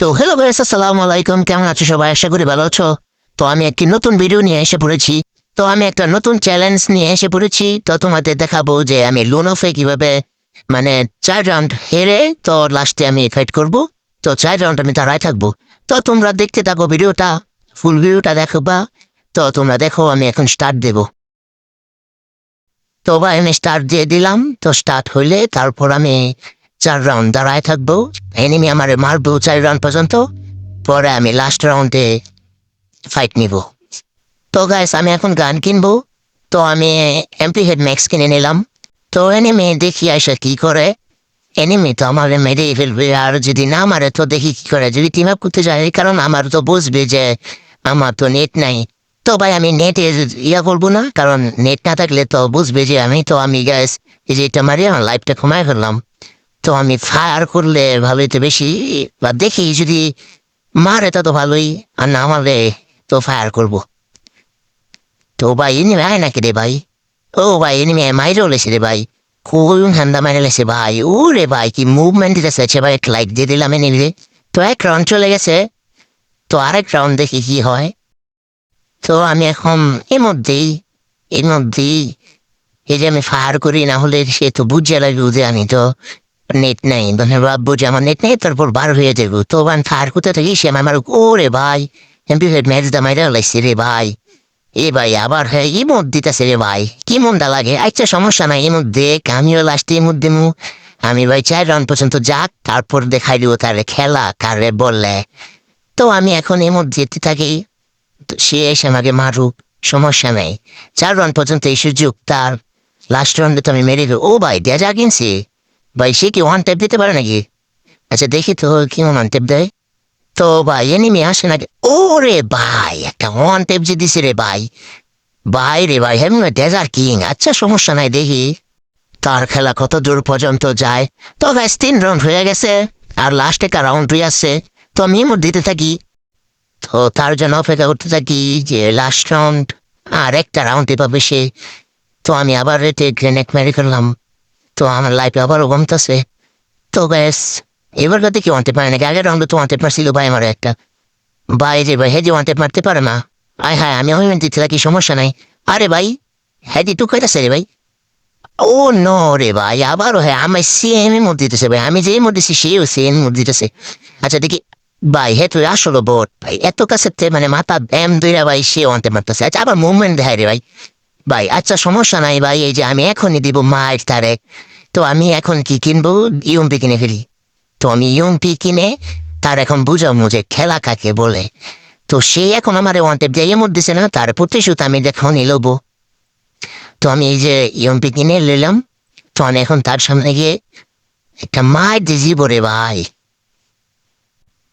তো hello guys আসসালামু আলাইকুম। কেমন আছো সবাই? আশা করি ভালো আছো। তো আমি একটি নতুন ভিডিও নিয়ে এসে পড়েছি। তো আমি একটা নতুন চ্যালেঞ্জ নিয়ে এসে পড়েছি। তো তোমাদের দেখাবো যে আমি লোন অফে কীভাবে মানে চার রাউন্ড হেরে তো লাস্টে আমি ফাইট করব। তো চার রাউন্ড আমি দাঁড়ায় থাকব। তো তোমরা দেখতে থাকো ভিডিওটা ফুল ভিডিওটা দেখো বা। তো তোমরা দেখো, আমি এখন স্টার্ট দেব। তো ভাই, আমি স্টার্ট দিয়ে দিলাম। তো স্টার্ট হইলে তারপর আমি চার রাউন্ড দাঁড়ায় থাকব। এনিমি আমার মারবো চার রাউন্ড পর্যন্ত, পরে আমি লাস্ট রাউন্ডে ফাইট নিব। তো গাইস আমি এখন গান কিনবো। তো আমি এমপি হেড ম্যাক্স কিনে নিলাম। তো এনিমি দেখি আসে কি করে। এনিমি তো আমার মেরে ফেলবে আর যদি না মারে তো দেখি কি করে। যদি টিম আপ করতে যায় কারণ আমার তো বুঝবে যে আমার তো নেট নাই। তো ভাই, আমি নেটে ইয়া করব না, কারণ নেট না থাকলে তো বুঝবে যে আমি তো, আমি গ্যাস এই যে এটা মারি আমার লাইফটা কমায় ফেললাম। তো আমি ফায়ার করলে ভালোই তো বেশি, বা দেখি যদি মারে তা তো ভালোই, আর না মারলে তো ফায়ার করব। তো ভাই এনিমে আয় নাকি রে ভাই? ও ভাই এনিমে মাইরে লেছে রে ভাই। খুবই ঠান্ডা মাইরে লেছে ভাই। ও রে ভাই, কি মুভমেন্ট দিতেছে ভাই, এক লাইক দিয়ে দিলাম এনিমে তো এক রাউন্ড চলে গেছে। তো আরেক রাউন্ড দেখি কি হয়। তো আমি এখন এর মধ্যেই এর মধ্যেই, এই যে আমি ফায়ার করি, না হলে সে তো বুঝে লাগবে আমি তো। নেট নাই মানে ভাববো যে আমার নেট নেই, তারপর বার হয়ে যাব। তো আমি ফায়ার করতে থাকি সে আমার ও রে ভাই, এমপি হেড ম্যাচ দা মাইরা লাগছে রে ভাই। এ ভাই, আবার হ্যাঁ মত দিতেছে রে ভাই। কি মনটা লাগে? আচ্ছা সমস্যা নাই এর মধ্যে আমিও লাস্টে এর মধ্যে মু আমি ভাই চার রান পর্যন্ত যাক, তারপর দেখাই দিব তার খেলা, কারে বললে তো আমি এখন মধ্যে যেতে থাকি সে এসে আমাকে মারুক, সমস্যা নেই। চার রান পর্যন্ত এই সুযোগ তার। লাস্ট রাউন্ডে তো আমি মেরে দেবো ও ভাই, দেয়া যা কিনছি। ভাই, সে কি ওয়ান টেপ দিতে পারে নাকি? আচ্ছা দেখি তো কি ওয়ান টেপ দেয়। তো ভাই এনিমি আসে নাকি? ও রে ভাই, একটা ওয়ান টেপ যে দিছে রে ভাই। ভাই রে ভাই হেমন ডেজার কিং আচ্ছা সমস্যা নাই, দেখি। তার খেলা কত দূর পর্যন্ত যায়। তো গাইস তিন রাউন্ড হয়ে গেছে, আর লাস্টে একটা রাউন্ড হয়ে আসছে তো আমি মোট দিতে থাকি। তো তার জন্য অপেক্ষা করতে থাকি যে লাস্ট রাউন্ড আর একটা রাউন্ড পাবে সে। তো আমি আবার রেটে গ্রেনেড মেরে ফেললাম তো আমার লাইফে আবারও কমতেছে তো ব্যাস, এবার কাতে কি আনতে পারে নাকি? আগের রাউন্ডে তো আনতে পারছিল ভাই আমার একটা। ভাই যে ভাই হেজি আনতে পারতে পারে না। আয় হ্যাঁ আমি ওই দিতে থাকি সমস্যা নাই? আরে ভাই হেজি তুই কইতাছে রে ভাই। ও নো রে ভাই, আবারও হ্যাঁ আমার সেম মধ্যে দিতেছে ভাই। আমি যে দিছি, সেও সেম মধ্যে দিতেছে। আচ্ছা দেখি। ভাই, হে তুই আসলো বোট। ভাই, এত কাছে মানে মাথা ব্যাম দুইরা ভাই সেও আনতে পারতেছে আচ্ছা আবার মুভমেন্ট দেখায় রে ভাই। ভাই আচ্ছা সমস্যা নাই ভাই, এই যে আমি এখনই দিব মাইক তারে। তো আমি এখন কি কিনবো? ইউএমপি কিনে ফেলি। তো আমি ইউএমপি কিনে তার এখন বুঝাবো যে খেলা কাকে বলে। তো সে এখন আমার ওয়ান্টেড যে এমন দিছে না, তার প্রতিশোধ আমি দেখো নিলবো তো আমি এই যে ইউএমপি কিনে নিলাম। তো আমি এখন তার সামনে গিয়ে একটা মায়ের দিয়েছি রে ভাই।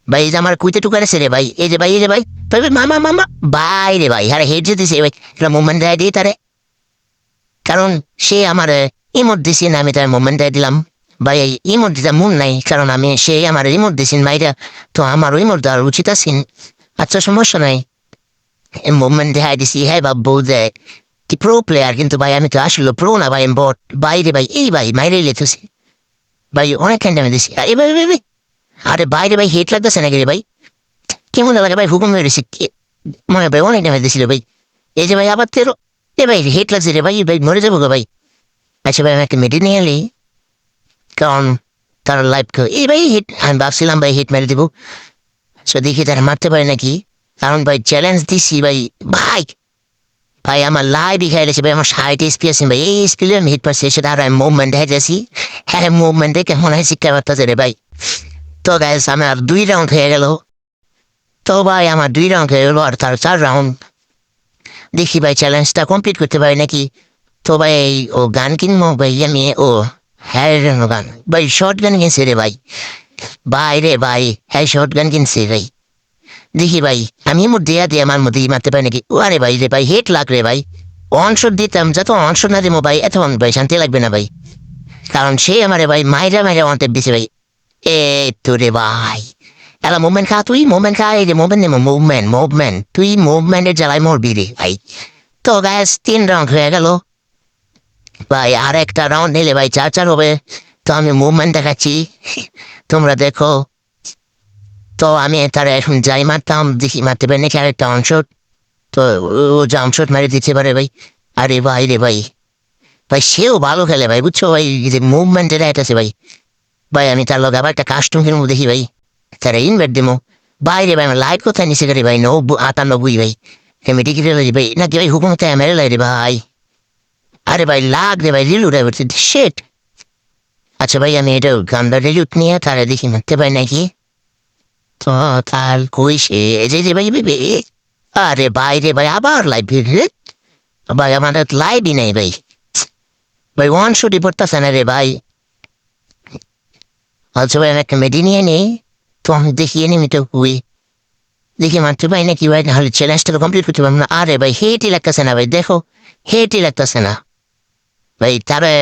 ভাই, এই যে আমার কুইতে টুকার রে ভাই, এই যে ভাই, এই যে ভাই। ভাই, মামা মামা ভাই রে ভাই আরে হেড যেতেছে ভাই একটা মুভমেন্ট দেয় তারে। কারণ সে আমার ইমোট দিছি না আমি তার মুভমেন্ট দিয়ে দিলাম। ভাই ইমোট দিতে মন নাই কারণ আমি সে আমার ইমোট দিছেন ভাইরা তো আমারও ইমোট দেওয়ার উচিত আছেন। আচ্ছা সমস্যা নাই। মুভমেন্ট দেখাই দিছি হ্যাঁ বাবু দেয়। কি প্রো প্লেয়ার কিন্তু ভাই আমি তো আসলে প্রো না ভাই বট বাইরে ভাই এই ভাই মাইরে লেতেছি ভাই অনেক আমি দিছি। আরে ভাই ভাই আরে বাইরে ভাই হেট লাগতেছে নাকি রে ভাই? কেমন লাগে ভাই হুকুম মেরেছি মনে ভাই অনেক নামে দিছিল ভাই এই যে ভাই আবার তেরো এ ভাই হেট লাগছে রে ভাই ভাই মরে যাব গো ভাই আচ্ছা ভাই আমি একটা মেডি নিয়ে এলি কারণ তার লাইফ এই ভাই হিট আমি ভাবছিলাম ভাই হিট মেরে দিব সো দেখি তারা মারতে পারে নাকি কারণ ভাই চ্যালেঞ্জ দিছি ভাই ভাই ভাই আমার লাইভ দেখাই গেছে ভাই আমার ষাট এসপি আছে ভাই এই এসপি আমি হিট পাচ্ছি সেটা আর আমি মুভমেন্ট যাচ্ছি হ্যাঁ মুভমেন্ট দেখে মনে হয় শিক্ষা পারতেছে রে ভাই তো গাইস আমার দুই রাউন্ড হয়ে গেল তো ভাই আমার দুই রাউন্ড হয়ে আর তার চার রাউন্ড দেখি ভাই চ্যালেঞ্জটা কমপ্লিট করতে পারি নাকি? তো ভাই ও গান কিনবো ভাই, আমি ও হ্যাঁ গান। ভাই শর্ট গান কিনছে রে ভাই। ভাই রে ভাই হ্যাঁ শর্ট গান কিনছে ভাই। দেখি ভাই, আমি মোট দেয়া দিয়ে আমার মধ্যে মারতে পারি নাকি? ও আরে ভাই রে ভাই, হেট লাগ রে ভাই। অনশট দিতাম, যত অনশট না দেবো ভাই, এত ভাই, শান্তি লাগবে না ভাই। কারণ সে আমারে ভাই, মাইরা মাইরা অন্তেপ দিছে ভাই। এ তো রে ভাই। এলা মুভমেন্ট খা তুই মুভমেন্ট খা এই যে মুভমেন্ট নেব মুভমেন্ট মুভমেন্ট তুই মুভমেন্টের জ্বালায় মরবি রে ভাই তো গ্যাস তিন রাউন্ড হয়ে গেল ভাই আর একটা রাউন্ড নিলে ভাই চার চার হবে তো আমি মুভমেন্ট দেখাচ্ছি তোমরা দেখো তো আমি তারা এখন যাই মারতাম দেখি মারতে পারি নাকি আরেকটা অংশ তো ও- জামশট মারি দিতে পারে ভাই আরে ভাই রে ভাই ভাই সেও ভালো খেলে ভাই বুঝছ ভাই যে মুভমেন্টের আছে ভাই ভাই আমি তার লগে আবার একটা কাস্টম কিনবো দেখি ভাই তারা ইনভার্ট দিমো বাইরে ভাই আমার লাইট কোথায় নিচে করি ভাই নব আটানব্বই ভাই আমি টিকিট ভাই নাকি ভাই হুকুমতে মেরে লাই রে ভাই আরে ভাই লাগ রে ভাই রিলু রে শেট আচ্ছা ভাই আমি এটা গান্ডা রিলুট নিয়ে তারা দেখি মারতে পারি নাকি তো তার কই সে যে যে ভাই আরে ভাই রে ভাই আবার লাইভ রে ভাই আমাদের লাইভই নেই ভাই ভাই ওয়ান শুটি পড়তেছে না রে ভাই আচ্ছা ভাই আমি একটা মেডি নিয়ে নেই তো দেখিয়ে নিমি তো কুই দেখি মারতে পাই নাকি ভাই? নাহলে চ্যালেঞ্জটা তো কমপ্লিট করতে পারব না। আরে ভাই, হেটি লাগতেছে না ভাই, দেখো, হেটি লাগতেছে না। ভাই, তারে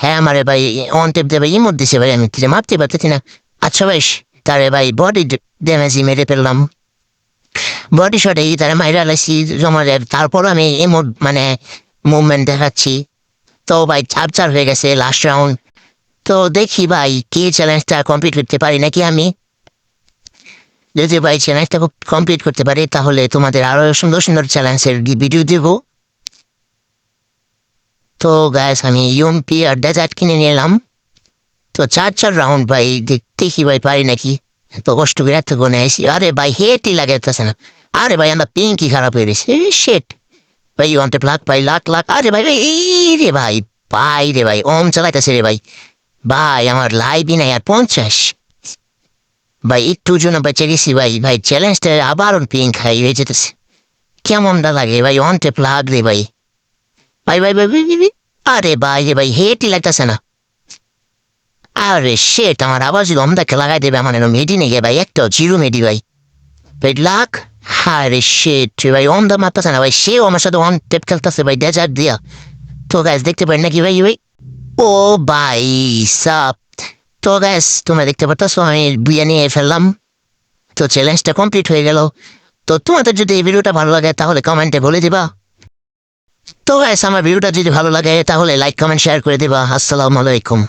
হ্যাঁ আমারে ভাই অন টেপ ভাই ইমোট দিছে ভাই, আমি তিরে মারতে পারতেছি না। আচ্ছা ভাই, তারে ভাই বডি ড্যামেজই মেরে ফেললাম। বডি শটে তারা মাইরা লাইছি, জমা দেয় তারপর আমি ইমোট মানে মুভমেন্ট দেখাচ্ছি। তো ভাই, চার চার হয়ে গেছে লাস্ট রাউন্ড তো দেখি ভাই, কি চ্যালেঞ্জটা কমপ্লিট করতে পারি নাকি আমি? যদি ভাই চ্যালেঞ্জটা কমপ্লিট করতে পারি, তাহলে তোমাদের আরও সুন্দর সুন্দর চ্যালেঞ্জের ভিডিও দেব। তো গ্যাস আমি ইউএমপি আর ডেজার্ট কিনে নিলাম। তো চার চার রাউন্ড ভাই দেখ- ভাই পারি নাকি। তো কষ্ট করে এত গুনে আইসি আরে ভাই হেটই লাগাইতেছে না। আরে ভাই, আমার পিঙ্কি খারাপ হয়ে গেছে। শেট ভাই ওয়ান্টে লাখ ভাই, লাখ লাখ। আরে ভাই ভাই, এই রে ভাই ভাই রে ভাই ওম চালাইতেছে রে ভাই। ভাই, আমার লাইভই নাই আর পঞ্চাশ। ভাই একটু জন্য বেঁচে গেছি ভাই ভাই চ্যালেঞ্জটা আবার পিঙ্ক খাই হয়ে যেতেছে কেমনটা লাগে ভাই অন টেপ লাগ রে ভাই ভাই ভাই ভাই। আরে ভাই রে ভাই হেটই লাগতেছে না আরে শেট আমার আবার যদি অমদাকে লাগাই দেবে আমার এরকম মেডি নেই ভাই একটা জিরো মেডি ভাই ভাই লাখ আরে শেট ভাই অমদা মারতেছে না ভাই সেও আমার সাথে অন টেপ খেলতেছে ভাই ডেজার্ট দিয়া তো গ্যাস দেখতে পারেন নাকি ভাই ভাই ও ভাই সাপ তো গ্যাস তোমরা দেখতে পারতো আমি বিয়ে নিয়ে ফেললাম। তো চ্যালেঞ্জটা কমপ্লিট হয়ে গেল। তো তোমাদের যদি এই ভিডিওটা ভালো লাগে, তাহলে কমেন্টে বলে দিবা। তো গ্যাস আমার ভিডিওটা যদি ভালো লাগে, তাহলে লাইক কমেন্ট শেয়ার করে দিবা। আসসালামু আলাইকুম।